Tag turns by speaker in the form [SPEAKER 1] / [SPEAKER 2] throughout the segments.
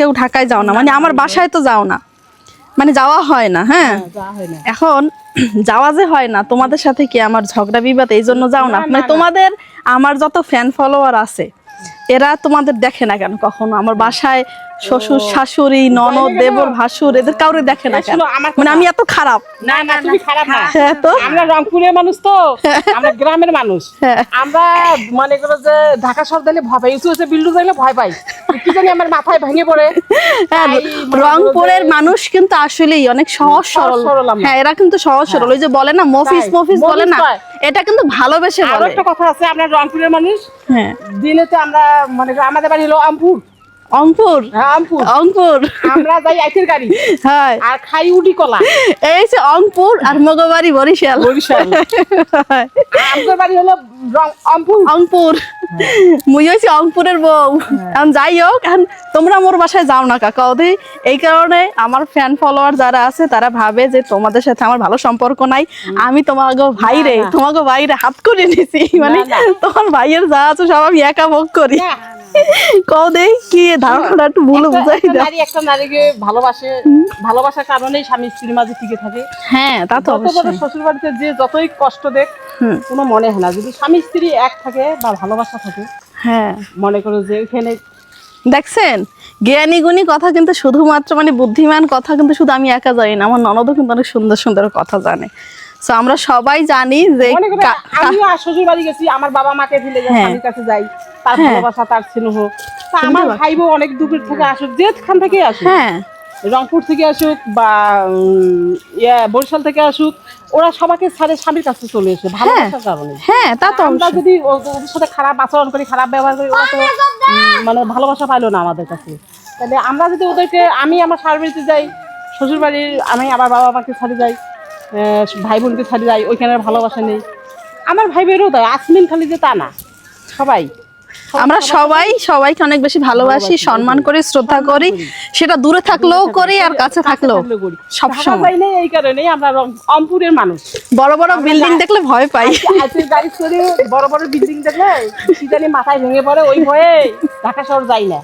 [SPEAKER 1] কেউ ঢাকায় যাও না। মানে আমার বাসায় তো যাও না। মানে যাওয়া হয় না হ্যাঁ?
[SPEAKER 2] হয় না।
[SPEAKER 1] এখন যাওয়া যে হয় না তোমাদের সাথে কি আমার ঝগড়া বিবাদ এই জন্য যাও না?
[SPEAKER 2] না,
[SPEAKER 1] মানে তোমাদের আমার যত ফ্যান ফলোয়ার আছে এরা তোমাদের দেখে না কেন কখনো? আমার বাসায় শ্বশুর শাশুড়ি ননদ দেবর ভাসুর এদের কাউরে দেখে না মানে আমি এত খারাপ।
[SPEAKER 2] না না তুমি খারাপ না।
[SPEAKER 1] হ্যাঁ তো?
[SPEAKER 2] আমরা রংপুরের মানুষ তো। আমরা গ্রামের মানুষ।
[SPEAKER 1] হ্যাঁ।
[SPEAKER 2] আমরা মনে করো যে ঢাকা শহর দিলে ভয় পাই উঁচু উঁচু বিল্ডিং দিলে ভয় পাই। কি জানি আমার মাথায় ভেঙে পড়ে।
[SPEAKER 1] হ্যাঁ, রংপুরের মানুষ কিন্তু আসলেই অনেক সহজ সরল। হ্যাঁ এরা কিন্তু সহজ সরল। ওই যে বলে না মফিস মফিস বলে না এটা কিন্তু ভালোবেসে
[SPEAKER 2] আরও
[SPEAKER 1] বলে।
[SPEAKER 2] একটা কথা আছে আমরা রংপুরের মানুষ।
[SPEAKER 1] হ্যাঁ।
[SPEAKER 2] দিনে তো আমরা মনে করো আমাদের বাড়ি হলো আমপুর
[SPEAKER 1] অঙ্কুর।
[SPEAKER 2] হ্যাঁ
[SPEAKER 1] অঙ্কুর।
[SPEAKER 2] আমরা যাই আইতের গাড়ি।
[SPEAKER 1] হ্যাঁ।
[SPEAKER 2] আর খাই উডি কলা।
[SPEAKER 1] এই যে অঙ্কুর আর মগবাড়ি বরিশাল।
[SPEAKER 2] বরিশাল। বাড়ি হলো রং- আমপুর
[SPEAKER 1] অঙ্কুর। মুই হয়েছি অঙ্কুরের বউ। এখন যাই হোক এখন তোমরা মোর বাসায় যাও না কাকা ওদের এই কারণে আমার ফ্যান ফলোয়ার যারা আছে তারা ভাবে যে তোমাদের সাথে আমার ভালো সম্পর্ক নাই। আমি তোমাকে ভাইরে। তোমাকে ভাইরে হাত করে নিছি। মানে তোমার ভাইয়ের যা আছে সব আমি একা ভোগ করি। কও দেই কি ধারণাটা একটু ভুল বুঝাই দাও।
[SPEAKER 2] নারী একটা নারীকে ভালোবাসে ভালোবাসার কারণেই স্বামী স্ত্রীর মাঝে টিকে থাকে।
[SPEAKER 1] হ্যাঁ তা তো অবশ্যই।
[SPEAKER 2] শ্বশুর বাড়িতে যে যতই কষ্ট দেখ কোনো মনে হয় না। যদি স্বামী স্ত্রী এক থাকে বা ভালোবাসা থাকে
[SPEAKER 1] হ্যাঁ।
[SPEAKER 2] মনে করো যে এখানে
[SPEAKER 1] দেখছেন? জ্ঞানী গুণী কথা কিন্তু শুধুমাত্র মানে বুদ্ধিমান কথা কিন্তু শুধু আমি একা জানি না। আমার ননদও কিন্তু অনেক সুন্দর সুন্দর কথা জানে। তো আমরা সবাই জানি যে
[SPEAKER 2] আর শ্বশুর বাড়ি গেছি আমার বাবা মাকে ফেলে
[SPEAKER 1] হ্যাঁ।
[SPEAKER 2] কাছে যাই। তার
[SPEAKER 1] হ্যাঁ।
[SPEAKER 2] ভালোবাসা তার স্নেহ। তা আমার ভাই বউ অনেক দূরের থেকে আসুক যেখান থেকে আসুক
[SPEAKER 1] হ্যাঁ।
[SPEAKER 2] রংপুর থেকে আসুক বা ইয়া বরিশাল থেকে আসুক ওরা সবাইকে ছাড়ে স্বামীর কাছে চলে এসে ভালোবাসার কারণে।
[SPEAKER 1] হ্যাঁ তা তো
[SPEAKER 2] আমরা যদি ওদের সাথে খারাপ আচরণ করি খারাপ ব্যবহার করি ওরা তো মানে ভালোবাসা পাইলো না আমাদের কাছে। তাহলে আমরা যদি ওদেরকে আমি আমার বাড়িতে যাই শ্বশুর বাড়ির আমি আমার বাবা মাকে ছাড়ে যাই ভাই বোনকে ছাড়ে যাই ওইখানে ভালোবাসা নেই। আমার ভাই বেরো তাই আসমিন খালি যে তা না সবাই।
[SPEAKER 1] আমরা সবাই সবাইকে অনেক বেশি ভালোবাসি সম্মান করি শ্রদ্ধা করি। সেটা দূরে থাকলেও করি আর কাছে থাকলেও সব সময়।
[SPEAKER 2] এই কারণেই আমরা রং- অমপুরের মানুষ।
[SPEAKER 1] বড় বড় বিল্ডিং দেখলে ভয় পাই।
[SPEAKER 2] বড় বড় বিল্ডিং দেখলে জানি মাথায় ভেঙে পড়ে ওই ভয়ে ঢাকা শহর যাই না।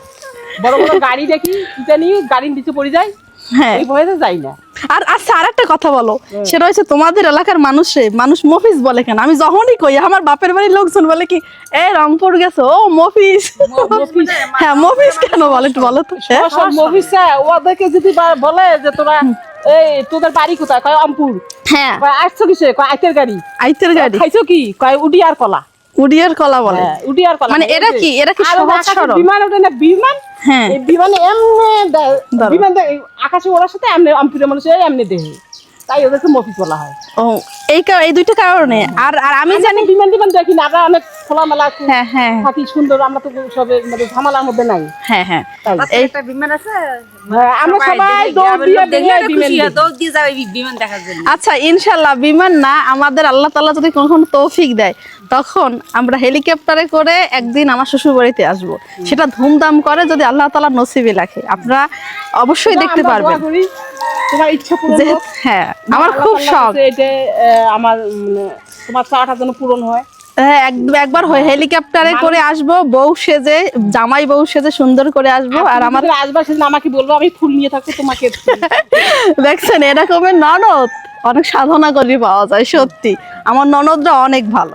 [SPEAKER 2] বড় বড় গাড়ি দেখি জানি গাড়ির নিচে পড়ে যায়
[SPEAKER 1] হ্যাঁ।
[SPEAKER 2] এই ভয়ে যাই না।
[SPEAKER 1] আর আচ্ছা আর একটা কথা বলো। সেটা হচ্ছে তোমাদের এলাকার মানুষে মানুষ মফিস বলে কেন? আমি যখনই কই আমার বাপের বাড়ির লোকজন বলে কি এ রংপুর গেছো? ও মফিস হ্যাঁ মফিস কেন বলে একটু বলো তো। হ্যাঁ?
[SPEAKER 2] সব মহিষা ওদেরকে যদি বলে যে তোরা এই তোদের বাড়ি কোথায়? কয় অমপুর
[SPEAKER 1] হ্যাঁ।
[SPEAKER 2] কয় আসছো কিসে? কয় আইতের গাড়ি।
[SPEAKER 1] আইতের গাড়ি।
[SPEAKER 2] খাইছো কি? কয় উডি আর কলা।
[SPEAKER 1] উডিয়ার কলা বলে
[SPEAKER 2] উডিয়ার কলা
[SPEAKER 1] মানে এরা কি? এরা কি সহজ সরল?
[SPEAKER 2] বিমান ওঠে না বিমান
[SPEAKER 1] হ্যাঁ
[SPEAKER 2] বিমানে এমনি। বিমান আকাশে ওড়ার সাথে এমনি আমপুরে মানুষ এমনি দেহে তাই ওদেরকে মফিস বলা হয়।
[SPEAKER 1] ও এই এই দুইটা কারণে। আর আর আমি জানি
[SPEAKER 2] আমি বিমান দেখি না আমরা অনেক খোলামেলা
[SPEAKER 1] হ্যাঁ হ্যাঁ।
[SPEAKER 2] থাকি সুন্দর আমরা তো সবে মানে ঝামেলার মধ্যে নাই।
[SPEAKER 1] হ্যাঁ হ্যাঁ।
[SPEAKER 3] একটা বিমান আছে
[SPEAKER 2] হ্যাঁ, আমরা সবাই দৌড় দিয়ে বিমান
[SPEAKER 3] দৌড় দিয়ে যাবে বিমান দেখার জন্য।
[SPEAKER 1] আচ্ছা ইনশাল্লাহ বিমান না আমাদের আল্লাহ তাআলা যদি কখনো তৌফিক দেয় তখন আমরা হেলিকপ্টারে করে একদিন আমার শ্বশুর বাড়িতে আসব সেটা ধুমধাম করে যদি আল্লাহ তাআলা নসিবে রাখে। আপনারা অবশ্যই দেখতে পারবেন।
[SPEAKER 2] তোমার ইচ্ছা পূরণ।
[SPEAKER 1] হ্যাঁ আমার খুব শখ।
[SPEAKER 2] এটা আমার তোমার চাওয়াটা যেন পূরণ হয়।
[SPEAKER 1] হ্যাঁ এক- একবার হয়। হেলিকপ্টারে করে আসব বউ সেজে জামাই বউ সেজে সুন্দর করে আসব আর আমার
[SPEAKER 2] আসবার সেদিন আমাকে বলব আমি ফুল নিয়ে থাকব তোমাকে
[SPEAKER 1] দেখছেন এরকমের ননদ অনেক সাধনা করে পাওয়া যায় সত্যি। আমার ননদরা অনেক ভালো।